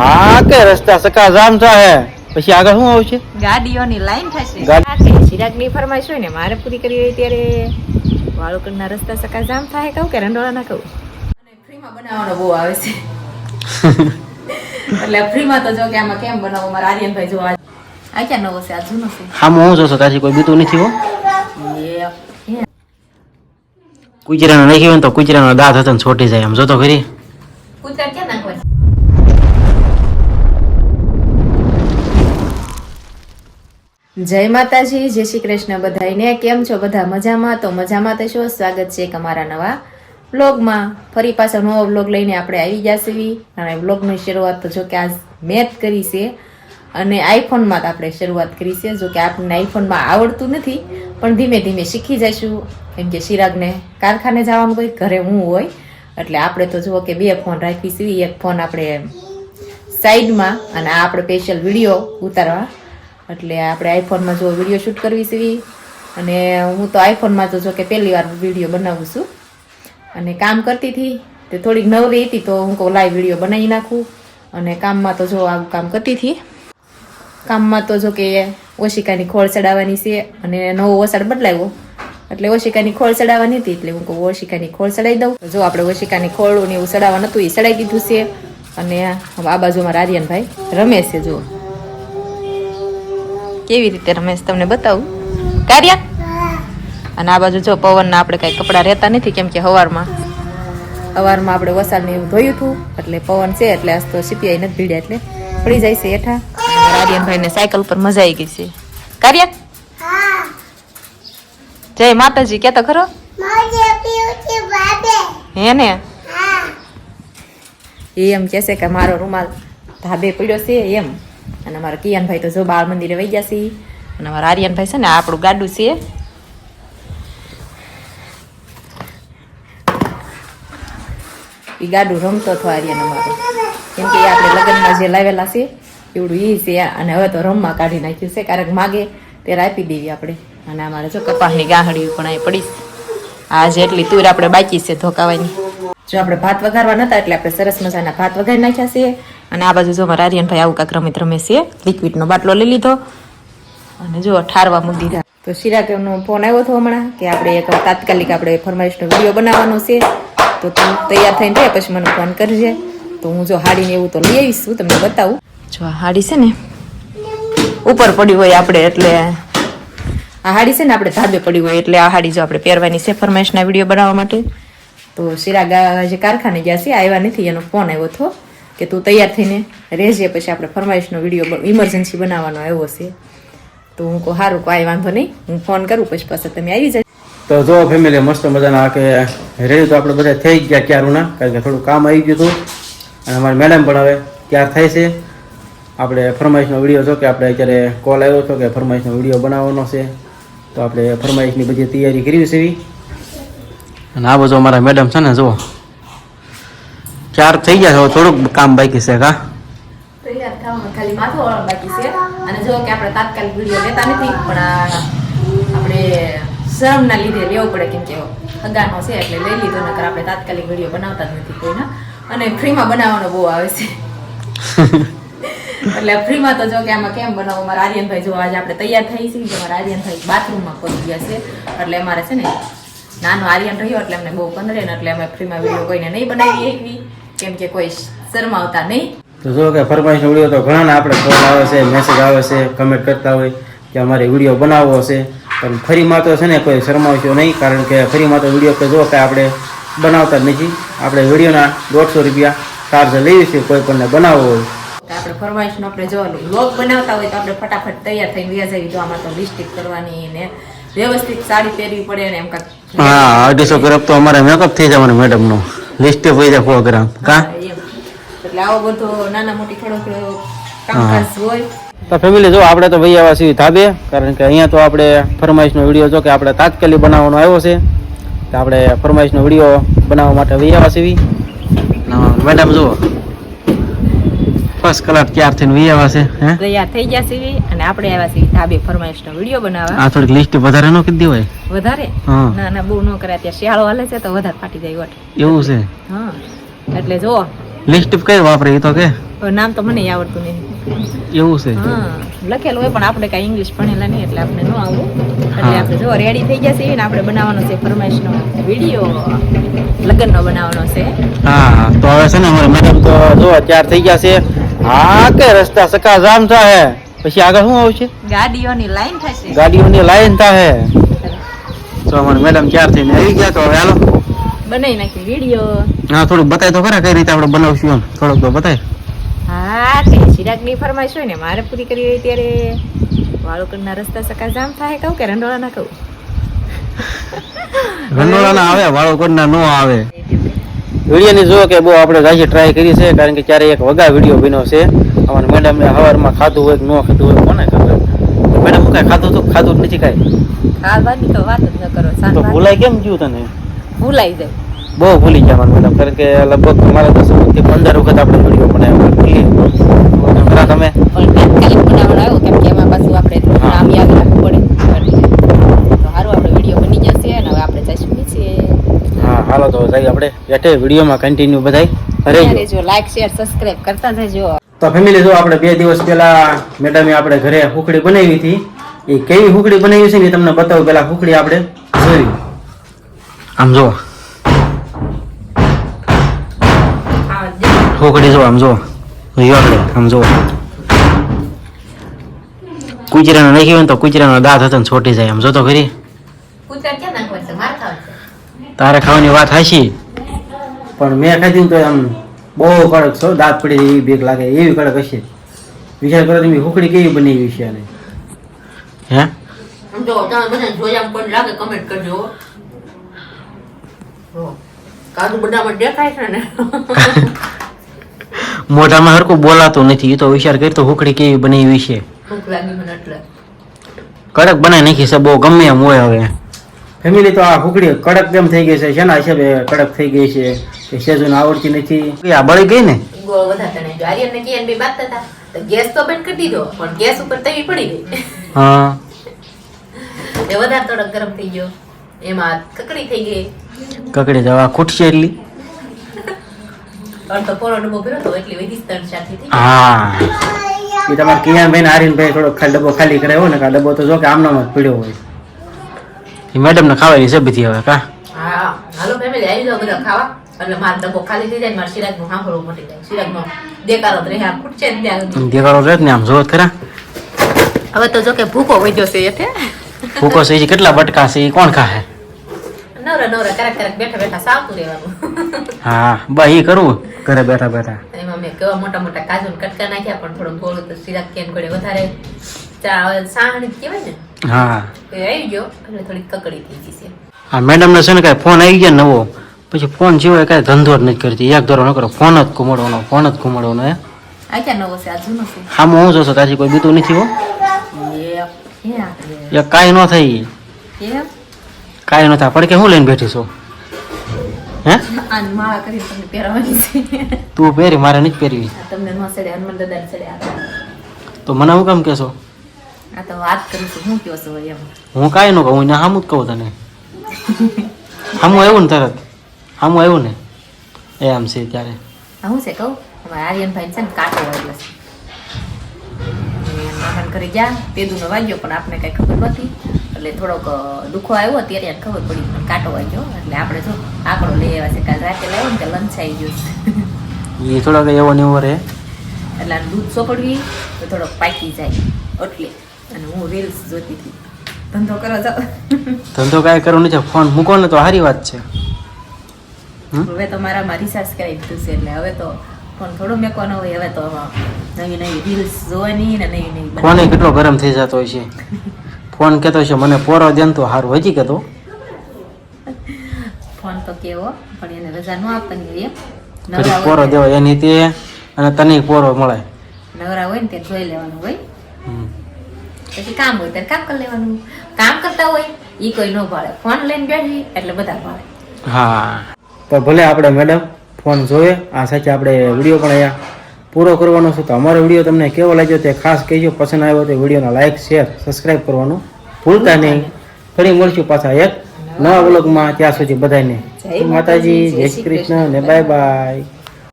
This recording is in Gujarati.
હા કે રસ્તા સકા જામ થાય પછી આગળ શું આવશે? ગાડીઓની લાઈન થશે. ચિરાગની ફરમાઈશ હોય ને મારે પૂરી કરી હોય ત્યારે વાળુકરના રસ્તા સકા જામ થાય કહું કે રંડોળા ના કહું? અને ફ્રીમાં બનાવવાનો બહુ આવે છે. એટલે ફ્રીમાં તો જો કે આમાં કેમ બનાવો? મારા આર્યનભાઈ જોવા આ આ ક્યાં નવો છે? આ જૂનો છે. આમાં હું જોશો તાજી કોઈ બીતું નથી હો. એ, એ. કુચરાનો ને તો કુચરાનો દાંત હતો ને છોટી જાય આમ જોતો ખરી. કુતરા ક્યાં નાખવા જય માતાજી, જય શ્રી કૃષ્ણ બધાને કેમ છો બધા મજામાં? તો મજામાં તો શું? સ્વાગત છે અમારા નવા બ્લોગમાં ફરી પાછો નવો બ્લોગ લઈને આપણે આવી જશે અને બ્લોગની શરૂઆત તો જો કે આજ મેં કરી છે. અને આઈફોનમાં આપણે શરૂઆત કરી છે. જો કે આપણને આઈફોનમાં આવડતું નથી, પણ ધીમે ધીમે શીખી જઈશું. કેમ કે ચિરાગને કારખાને જવાનું હોય, ઘરે હું હોય, એટલે આપણે તો જુઓ કે બે ફોન રાખીશું. એક ફોન આપણે સાઈડમાં અને આ આપણે સ્પેશિયલ વીડિયો ઉતારવા એટલે આપણે આઈફોનમાં જો વીડિયો શૂટ કરવી સીવી અને હું તો આઈફોનમાં તો જો કે પહેલી વાર વીડિયો બનાવું છું. અને કામ કરતી હતી, તે થોડીક નવરી હતી તો હું કહું લાઈવ વીડિયો બનાવી નાખું. અને કામમાં તો જો આવું કામ કરતી હતી. કામમાં તો જો કે ઓશિકાની ખોળ ચડાવવાની છે અને નવો ઓસાડ બદલાવ્યો. એટલે ઓશિકાની ખોળ ચડાવવાની હતી, એટલે હું કહું ઓશિકાની ખોળ ચડાવી દઉં. જો આપણે ઓશિકાની ખોળ ને એવું ચડાવવા હતું, એ ચડાવી દીધું છે. અને આ બાજુમાં રારિયનભાઈ રમે છે જો કેવી રીતે રમેશ તમને બતાવું? કાર્યા? અને આ બાજુ જો પવનના આપણે કાંઈ કપડાં રહેતા નથી કેમ કે હવારમાં. હવારમાં આપણે વસાલને એવું ધોયું હતું એટલે પવન છે એટલે આજ તો સીપીઆઈ નથી ભીડ્યા એટલે પડી જાય છે હેઠા. રાડિયનભાઈને સાયકલ પર મજા આવી ગઈ છે. કાર્યા? જય માતાજી કેતો ખરો? હે ને? એ એમ કહેશે કે મારો રૂમાલ ધાબે પડ્યો છે એમ. અને અમારા કિયાનભાઈ તો જો બાળ મંદિરે વહી ગયા અને અમારા આર્યનભાઈ છે ને આપણું ગાડું છે. એ ગાડું રમતો હતો આર્યન અમારો. કેમ કે આપણે લગ્નમાં જે લાવેલા છે, એવડું એ છે, અને હવે તો રમવા કાઢી નાખ્યું છે કારણ કે માગે ત્યારે આપી દેવી આપણે. અને અમારે જો કપાસની ગાંહડી પણ અહીં પડી. આ જેટલી તુર આપણે બાકી છે ધોકાવાની. જો આપણે ભાત વઘારવા નતા એટલે આપણે સરસ મજાના ભાત વઘારી નાખ્યા છે. અને આ બાજુ જો મારા આર્યનભાઈ આવું કાંક રમત રમે છે લિક્વિડનો બાટલો લઈ લીધો. અને જો ઠારવા મૂકી દીધા તો શિરાકનો ફોન આવ્યો હતો હમણાં કે આપણે એક તાત્કાલિક આપણે ફરમાઇશનો વીડિયો બનાવવાનો છે. તો તું તૈયાર થઈને રહે પછી મને ફોન કરજે. તો હું જો હાડીને એવું તો લઈ આવીશ છું તમને બતાવું. જો આ હાડી છે ને ઉપર પડી હોય આપણે એટલે. આ હાડી છે ને આપણે ધાબે પડી હોય એટલે આ હાડી જો આપણે પહેરવાની છે ફરમાઇશના વીડિયો બનાવવા માટે. તો શિરાગ જે કારખાને ગયા છે આવ્યા નથી એનો ફોન આવ્યો હતો. કે તું તૈયાર થઈને રહેજે, પછી આપણે ફરમાઈશનો વીડિયો ઇમરજન્સી બનાવવાનો આવ્યો છે. તો હું કહું સારું કાંઈ વાંધો નહીં. હું ફોન કરું, પછી પાછા તમે આવી જાય તો જો ફેમિલી મસ્ત મજાના કે રેડી તો આપણે બધા થઈ ગયા ક્યારુંના, કારણ કે થોડું કામ આવી ગયું હતું. અને અમારે મેડમ પણ હવે તૈયાર થાય છે. આપણે ફરમાઈશનો વીડિયો છો કે આપણે અત્યારે કોલ આવ્યો હતો કે ફરમાઈશનો વીડિયો બનાવવાનો છે. તો આપણે ફરમાઈશની બધી તૈયારી કરી છે એવી. અને આ બધું અમારા મેડમ છે ને, જુઓ. ચાર થઈ ગયા થોડુંક કામ બાકી છે કા? ખાલી માથો બાકી છે. અને જો કે આપણે તાત્કાલિક વીડિયો લેતા નથી પણ આપણે શરમના લીધે લેવો પડે કેમ કે હગાનો છે એટલે લઈ લીધો નકર આપણે તાત્કાલિક વીડિયો બનાવતા જ નથી કોઈના. અને ફ્રીમાં બનાવવાનો બહુ આવે છે. એટલે ફ્રીમાં તો જો કે આમાં કેમ બનાવો? મારા આર્યનભાઈ જો આજે આપણે તૈયાર થઈ છીએ કે મારા આર્યનભાઈ બાથરૂમમાં પહોંચી ગયા છે. એટલે અમારે છે ને નાનો આર્યન રહ્યો એટલે અમને બહુ પંદરે એટલે અમે ફ્રીમાં વીડિયો કોઈને નહીં બનાવી એકવી કેમ કે કોઈ શરમાવતા નહીં. તો જો કે ફરમાઈશ વીડિયો તો ઘણાના આપણે ફોન આવે છે મેસેજ આવે છે કમેન્ટ કરતા હોય કે અમારે વીડિયો બનાવવો છે. પણ ફરીમાં તો છે ને કોઈ શરમાવશો નહીં કારણ કે ફરીમાં તો વીડિયો તો જો કે આપણે બનાવતા નથી. આપણે વિડીયોના દોઢસો રૂપિયા ચાર્જ લઈએ છીએ કોઈ પણને બનાવવો હોય. આપણે ફરમાઈશનો આપણે જો લોક બનાવતા હોય તો આપણે ફટાફટ તૈયાર થઈને વ્યાજ આવી તો આમાં તો લિસ્ટિક કરવાની ને વ્યવસ્થિત સાડી પહેરવી પડે ને એમ કાંઈક હા અઢીસો ગ્રામ તો અમારે મેકઅપ થઈ જવાનું મેડમનો લિસ્ટ પડી જાય સો કા એટલે આવો બધો નાના મોટી થોડો કામકાજ હોય. તો ફેમિલી જો આપણે તો ભાઈ આવા છીએ ધાબે કારણ કે અહીંયા તો આપણે ફરમાઈશનો વીડિયો જો કે આપણે તાત્કાલિક બનાવવાનો આવ્યો છે તો આપણે ફરમાઈશનો વીડિયો બનાવવા માટે ભાઈ છીએ. મેડમ જુઓ. ફર્સ્ટ કલાક તૈયાર થઈને વી આવ્યા છે હે? તૈયાર થઈ ગયા સીવી અને આપણે આવ્યા છીએ ધાબે ફરમાઈશનો વીડિયો બનાવવા. આ થોડીક લિસ્ટ વધારે નો કીધી હોય? વધારે? ના ના બહુ નો કર્યા ત્યાં શિયાળો હાલે છે તો વધારે ફાટી જાય વટ એવું છે? હા એટલે જો લિસ્ટ કઈ વાપરે તો કે? નામ તો મને આવડતું નહીં. એવું છે? હા લખેલું હોય પણ આપણે કાંઈ ઇંગ્લિશ ભણેલા નહીં એટલે આપણે ન આવું એટલે આપણે જો રેડી થઈ ગયા છે ને આપણે બનાવવાનો છે ફરમાઈશનો વીડિયો. લગ્નનો બનાવવાનો છે. હા તો હવે છે ને અમારે મેડમ તો જો તૈયાર થઈ ગયા છે. હા કે રસ્તા સકા જામ થાય પછી આગળ શું આવશે ગાડીઓની લાઈન થશે. ગાડીઓની લાઈન થાય તો અમારે મેડમ તૈયાર થઈને આવી ગયા તો હવે હાલો. બનાવી નાખી વીડિયો. હા થોડું બતાય તો ખરા કઈ રીતે આપણે બનાવશું એમ. થોડુંક તો બતાય. હા તે ચિરાગની ફરમાઈશ હોય ને મારે પૂરી કરવી હોય ત્યારે વાળોકરના રસ્તા સકા જામ થાય કહું કે રંડોળા ના કહું? ગંડોળા ના આવે વાળો ના નો આવે. વીડિયો જુઓ જો કે બહુ આપણે રાજી ટ્રાય કરી છે કારણ કે ક્યારે એક વગા વીડિયો બન્યો છે. અમારે મેડમ હવારમાં ખાધું હોય કે ન ખાધું હોય કોને ખબર? મેડમ હું કઈ ખાધું તો ખાધું જ નથી કાંઈ? ખાવાની તો વાત જ ન કરો તો ભૂલાય કેમ ગયું તને? ભૂલાઈ જાય. બહુ ભૂલી ગયા મારું મેડમ કારણ કે લગભગ મારે દસથી પંદર વખત આપણે વીડિયો બનાવ્યો. ભૂલી તમે પણ બનાવવાનો આવ્યો કેમ કે એમાં પાછું આપણે નામ યાદ રાખવું પડે એટલે તો સારું આપણે વીડિયો બની જશે અને હવે આપણે જઈશું નીચે હા હાલો તો જઈએ આપણે. બેઠે વિડીયોમાં કન્ટિન્યુ બધાય. રહેજો. જો લાઈક શેર સબસ્ક્રાઇબ કરતા જજો તો ફેમિલી જો આપણે બે દિવસ પહેલા મેડમે આપણે ઘરે હુકડી બનાવી હતી. એ કેવી હુકડી બનાવી છે ને તમને બતાવું. પેલા હુકડી આપણે જોઈ. આમ જો હુકડી જો આમ જો જોઈ આપણે આમ જો કુચરાનો નાખી હોય ને તો કુચરાનો દાંત હતો ને છોટી જાય. આમ જો તો ખરી. કૂતરા ક્યાં તારે ખાવાની વાત હાશી પણ મેં ખાધી તો આમ બહુ કડક છો દાંત પડી એવી બીક લાગે એવી કડક હશે. વિચાર કરો તમે હુકડી કેવી બનાવી છે આને? હે? જો તમે બધા જોયા પણ લાગે કમેન્ટ કરજો. કાજુ બદામ દેખાય છે ને? મોઢામાં હરકું બોલાતું નથી એ તો વિચાર કરી તો હુકડી કેવી બનાવી છે. ભૂખ લાગી મને એટલે. કડક બનાવી નાખી છે બહુ ગમે એમ હોય હવે. ફેમિલી તો આ હુકડી કડક કેમ થઈ ગઈ છે? શેના હિસાબે કડક થઈ ગઈ છે? કે સેજુને આવડતી નથી? આ બળી ગઈ ને? ગોળ વધારે તને જો આર્યન ને કિયન બે બાતતા હતા. તો ગેસ તો બંધ કરી દીધો પણ ગેસ ઉપર તવી પડી ગઈ. હા. એ વધારે થોડોક ગરમ થઈ ગયો. એમાં કકડી થઈ ગઈ. કકડી જવા ખૂટશે એટલી. અડધો પોરો ડબ્બો ભર્યો તો એટલી વધી ત્રણ ચાર થઈ હા. એ તમારે કિયાનભાઈ ને આર્યનભાઈ થોડો ખાલી ડબ્બો ખાલી કરાવ્યો ને કે ડબ્બો તો જો કે આમનામ જ પડ્યો હોય. મેડમ ને ખાવાની છે બધી હવે કા? હા હાલો ફેમિલી આવી જાઓ બધા ખાવા. એટલે મારો ડબ્બો ખાલી થઈ જાય મારે સિરાજનું સાંભળવું મટી જાય સિરાજ નો તો રહ્યા ખૂટશે જ ત્યાં. રહે ને આમ જોત ખરા. હવે તો જો કે ભૂકો વધ્યો છે એટલે ભૂકો છે એ કેટલા બટકા છે એ કોણ ખાહે? નવરા નવરા ક્યારેક ક્યારેક બેઠા બેઠા સાવતું રહેવાનું. હા બા એ કરવું ઘરે બેઠા બેઠા. એમાં મેં કેવા મોટા મોટા કાજુ ને કટકા નાખ્યા પણ થોડું ગોળ તો સિરાજ કેમ કરે વધારે ચા સાહણી કહેવાય ને હા. એ આવી ગયો એટલે થોડી કકડી થઈ ગઈ છે. આ મેડમ ને છે ને કાંઈ ફોન આવી ગયા નવો પછી ફોન જેવો કાંઈ ધંધો જ નથી કરતી. એક ધોરણ કરો ફોન જ ઘુમાડવાનો ફોન જ ઘુમાડવાનો હે? આ ક્યાં નવો છે આ જૂનો છે. આમાં હું જોશો તાજી કોઈ બીતું નથી હો? એ એ કાંઈ ન થઈ કાંઈ ન થાય. પડકે હું લઈને બેઠી છું? હે? માળા કરી તમને પહેરવાની છે. તું પહેરી મારે નથી પહેરવી. તમને નો સડે હનુમાન દાદા સડે તો મને હું કેમ કહેશો? આ તો વાત કરું છું. હું કયો છું એમ? હું કાંઈ ન કહું હું સામું જ કહું તને. સામું આવ્યું ને તરત? સામું આવ્યું ને? એમ છે ત્યારે. હું છે કહું? અમારા આર્યનભાઈ છે ને કાંટો વાગ્યો છે. મામાને ઘરે ગયા તેદુનો વાગ્યો પણ આપણે કઈ ખબર નથી એટલે થોડોક દુખો આવ્યો ત્યારે ખબર પડી પણ કાંટો વાગ્યો. એટલે આપણે જો આંકડો લઈ આવ્યા છે કાલ રાતે લાવ્યો ને લંચ આવી ગયો એ થોડોક એવો ને એવો રહે. એટલે દૂધ સોકડવી તો થોડોક પાકી જાય. એટલે અને હું રીલ્સ જોતી હતી. ધંધો કરો જાઓ ધંધો કાંઈ કરવું નથી ફોન મૂકો ને તો સારી વાત છે. હવે તો મારામાં રિસાર્જ કરાવી દીધું છે એટલે હવે તો ફોન થોડો મેકવાનો હોય હવે તો નવી નવી રીલ્સ જોવાની ને નવી નવી ફોન કેટલો ગરમ થઈ જતો હોય છે. ફોન કહેતો છે મને પોરો દેન તો સારું હજી કહેતો. ફોન તો કેવો પણ એને રજા ન આપવાની હોય પોરો દેવો એની તે અને તને પોરો મળે. નવરા હોય ને તે જોઈ લેવાનું હોય. પછી કામ હોય ત્યારે કામ કરી લેવાનું. કામ કરતા હોય એ કોઈ ન ભાળે. ફોન લઈને બેઠી એટલે બધા ભાળે. હા. તો ભલે આપણે મેડમ ફોન જોઈએ આ સાથે આપણે વીડિયો પણ અહીંયા પૂરો કરવાનો છે. તો અમારો વીડિયો તમને કેવો લાગ્યો તે ખાસ કહેજો. પસંદ આવ્યો તો વિડીયોને લાઇક શેર સબસ્ક્રાઈબ કરવાનું ભૂલતા નહીં. ફરી મળશું પાછા એક નવા બ્લોગમાં ત્યાં સુધી બધાને માતાજી જય શ્રી કૃષ્ણ. ને બાય બાય